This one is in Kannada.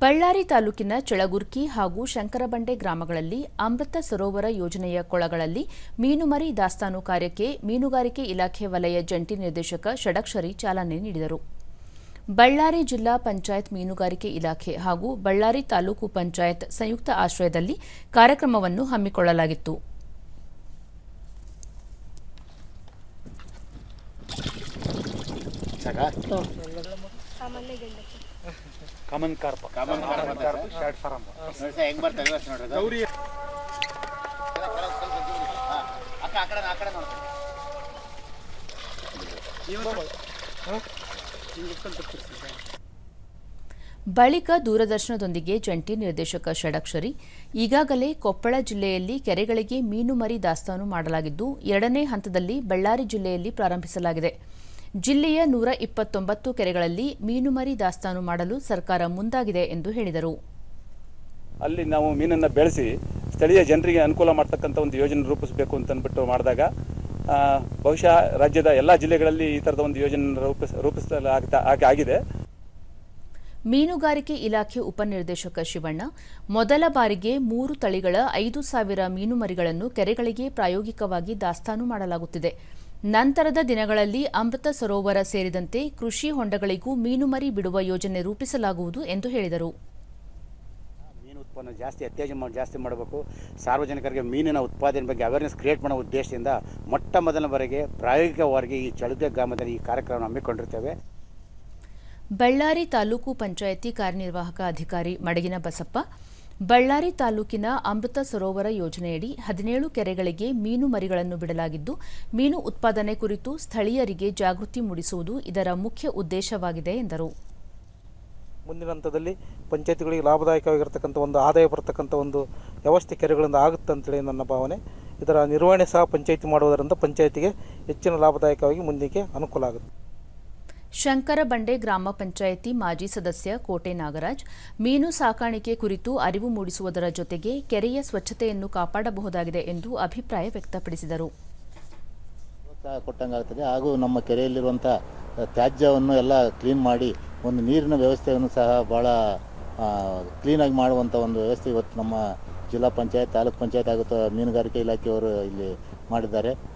ಬಳ್ಳಾರಿ ತಾಲೂಕಿನ ಚಳಗುರ್ಕಿ ಹಾಗೂ ಶಂಕರಬಂಡೆ ಗ್ರಾಮಗಳಲ್ಲಿ ಅಮೃತ ಸರೋವರ ಯೋಜನೆಯ ಕೊಳಗಳಲ್ಲಿ ಮೀನುಮರಿ ದಾಸ್ತಾನು ಕಾರ್ಯಕ್ಕೆ ಮೀನುಗಾರಿಕೆ ಇಲಾಖೆ ವಲಯ ಜಂಟಿ ನಿರ್ದೇಶಕ ಷಡಕ್ಷರಿ ಚಾಲನೆ ನೀಡಿದರು. ಬಳ್ಳಾರಿ ಜಿಲ್ಲಾ ಪಂಚಾಯತ್ ಮೀನುಗಾರಿಕೆ ಇಲಾಖೆ ಹಾಗೂ ಬಳ್ಳಾರಿ ತಾಲೂಕು ಪಂಚಾಯತ್ ಸಂಯುಕ್ತ ಆಶ್ರಯದಲ್ಲಿ ಕಾರ್ಯಕ್ರಮವನ್ನು ಹಮ್ಮಿಕೊಳ್ಳಲಾಗಿತ್ತು. Common carp. Common carp short form ಹೆಂಗ್ ಬರ್ತದೆ? ನೋಡ್ರಿ. ಗೌರಿ. ಅಕ್ಕ ಆ ಕಡೆ ಆ ಕಡೆ ನೋಡ್ರಿ. ಬಳಿಕ ದೂರದರ್ಶನದೊಂದಿಗೆ ಜಂಟಿ ನಿರ್ದೇಶಕ ಷಡಕ್ಷರಿ ಈಗಾಗಲೇ ಕೊಪ್ಪಳ ಜಿಲ್ಲೆಯಲ್ಲಿ ಕೆರೆಗಳಿಗೆ ಮೀನುಮರಿ ದಾಸ್ತಾನು ಮಾಡಲಾಗಿದ್ದು ಎರಡನೇ ಹಂತದಲ್ಲಿ ಬಳ್ಳಾರಿ ಜಿಲ್ಲೆಯಲ್ಲಿ ಪ್ರಾರಂಭಿಸಲಾಗಿದೆ. ಜಿಲ್ಲೆಯ ನೂರ ಇಪ್ಪತ್ತೊಂಬತ್ತು ಕೆರೆಗಳಲ್ಲಿ ಮೀನುಮರಿ ದಾಸ್ತಾನು ಮಾಡಲು ಸರ್ಕಾರ ಮುಂದಾಗಿದೆ ಎಂದು ಹೇಳಿದರು. ಅಲ್ಲಿ ನಾವು ಮೀನನ್ನು ಬೆಳೆಸಿ ಸ್ಥಳೀಯ ಜನರಿಗೆ ಅನುಕೂಲ ಮಾಡ್ತಕ್ಕಂಥ ಒಂದು ಯೋಜನೆ ರೂಪಿಸಬೇಕು ಅಂತಂದ್ಬಿಟ್ಟು ಮಾಡಿದಾಗ ಬಹುಶಃ ರಾಜ್ಯದ ಎಲ್ಲ ಜಿಲ್ಲೆಗಳಲ್ಲಿ ಈ ಥರದ ಒಂದು ಯೋಜನೆ ರೂಪಿಸ ರೂಪಿಸಲಾಗ್ತಾ ಆಗಿದೆ. ಮೀನುಗಾರಿಕೆ ಇಲಾಖೆ ಉಪನಿರ್ದೇಶಕ ಶಿವಣ್ಣ ಮೊದಲ ಬಾರಿಗೆ ಮೂರು ತಳಿಗಳ ಐದು ಸಾವಿರ ಮೀನುಮರಿಗಳನ್ನು ಕೆರೆಗಳಿಗೆ ಪ್ರಾಯೋಗಿಕವಾಗಿ ದಾಸ್ತಾನು ಮಾಡಲಾಗುತ್ತಿದೆ. ನಂತರದ ದಿನಗಳಲ್ಲಿ ಅಮೃತ ಸರೋವರ ಸೇರಿದಂತೆ ಕೃಷಿ ಹೊಂಡಗಳಿಗೂ ಮೀನುಮರಿ ಬಿಡುವ ಯೋಜನೆ ರೂಪಿಸಲಾಗುವುದು ಎಂದು ಹೇಳಿದರು. ಮೀನು ಉತ್ಪನ್ನ ಜಾಸ್ತಿ ಅತ್ಯಾಜ ಮಾಡಿ ಜಾಸ್ತಿ ಮಾಡಬೇಕು. ಸಾರ್ವಜನಿಕರಿಗೆ ಮೀನಿನ ಉತ್ಪಾದನೆ ಬಗ್ಗೆ ಅವೇರ್ನೆಸ್ ಕ್ರಿಯೇಟ್ ಮಾಡೋ ಉದ್ದೇಶದಿಂದ ಮೊಟ್ಟ ಮೊದಲ ಬಾರಿಗೆ ಪ್ರಾಯೋಗಿಕವಾಗಿ ಈ ಚಳುಗೆ ಗ್ರಾಮದಲ್ಲಿ ಈ ಕಾರ್ಯಕ್ರಮ ಹಮ್ಮಿಕೊಂಡಿರ್ತೇವೆ. ಬಳ್ಳಾರಿ ತಾಲೂಕು ಪಂಚಾಯಿತಿ ಕಾರ್ಯನಿರ್ವಾಹಕ ಅಧಿಕಾರಿ ಮಡಗಿನ ಬಸಪ್ಪ ಬಳ್ಳಾರಿ ತಾಲೂಕಿನ ಅಮೃತ ಸರೋವರ ಯೋಜನೆಯಡಿ ಹದಿನೇಳು ಕೆರೆಗಳಿಗೆ ಮೀನು ಮರಿಗಳನ್ನು ಬಿಡಲಾಗಿದ್ದು, ಮೀನು ಉತ್ಪಾದನೆ ಕುರಿತು ಸ್ಥಳೀಯರಿಗೆ ಜಾಗೃತಿ ಮೂಡಿಸುವುದು ಇದರ ಮುಖ್ಯ ಉದ್ದೇಶವಾಗಿದೆ, ಎಂದರು. ಮುಂದಿನ ಹಂತದಲ್ಲಿ ಪಂಚಾಯತಿಗಳಿಗೆ ಲಾಭದಾಯಕವಾಗಿರ್ತಕ್ಕಂಥ ಒಂದು ಆದಾಯ ಬರತಕ್ಕಂಥ ಒಂದು ವ್ಯವಸ್ಥೆ ಕೆರೆಗಳಿಂದ ಆಗುತ್ತೆ ಅಂತೇಳಿ ನನ್ನ ಭಾವನೆ. ಇದರ ನಿರ್ವಹಣೆ ಸಹ ಪಂಚಾಯತಿ ಮಾಡುವುದರಿಂದ ಪಂಚಾಯತಿಗೆ ಹೆಚ್ಚಿನ ಲಾಭದಾಯಕವಾಗಿ ಮುಂದಕ್ಕೆ ಅನುಕೂಲ ಆಗುತ್ತೆ. ಶಂಕರಬಂಡೆ ಗ್ರಾಮ ಪಂಚಾಯಿತಿ ಮಾಜಿ ಸದಸ್ಯ ಕೋಟೆ ನಾಗರಾಜ್, ಮೀನು ಸಾಕಾಣಿಕೆ ಕುರಿತು ಅರಿವು ಮೂಡಿಸುವುದರ ಜೊತೆಗೆ ಕೆರೆಯ ಸ್ವಚ್ಛತೆಯನ್ನು ಕಾಪಾಡಬಹುದಾಗಿದೆ ಎಂದು ಅಭಿಪ್ರಾಯ ವ್ಯಕ್ತಪಡಿಸಿದರು. ಪ್ರೋತ್ಸಾಹ ಕೊಟ್ಟಂಗಾಗ್ತದೆ ಹಾಗೂ ನಮ್ಮ ಕೆರೆಯಲ್ಲಿರುವಂಥ ತ್ಯಾಜ್ಯವನ್ನು ಎಲ್ಲ ಕ್ಲೀನ್ ಮಾಡಿ ಒಂದು ನೀರಿನ ವ್ಯವಸ್ಥೆಯನ್ನು ಸಹ ಭಾಳ ಕ್ಲೀನಾಗಿ ಮಾಡುವಂಥ ಒಂದು ವ್ಯವಸ್ಥೆ ಇವತ್ತು ನಮ್ಮ ಜಿಲ್ಲಾ ಪಂಚಾಯತ್, ತಾಲೂಕ್ ಪಂಚಾಯತ್ ಆಗುತ್ತಾ ಮೀನುಗಾರಿಕೆ ಇಲಾಖೆಯವರು ಇಲ್ಲಿ ಮಾಡಿದ್ದಾರೆ.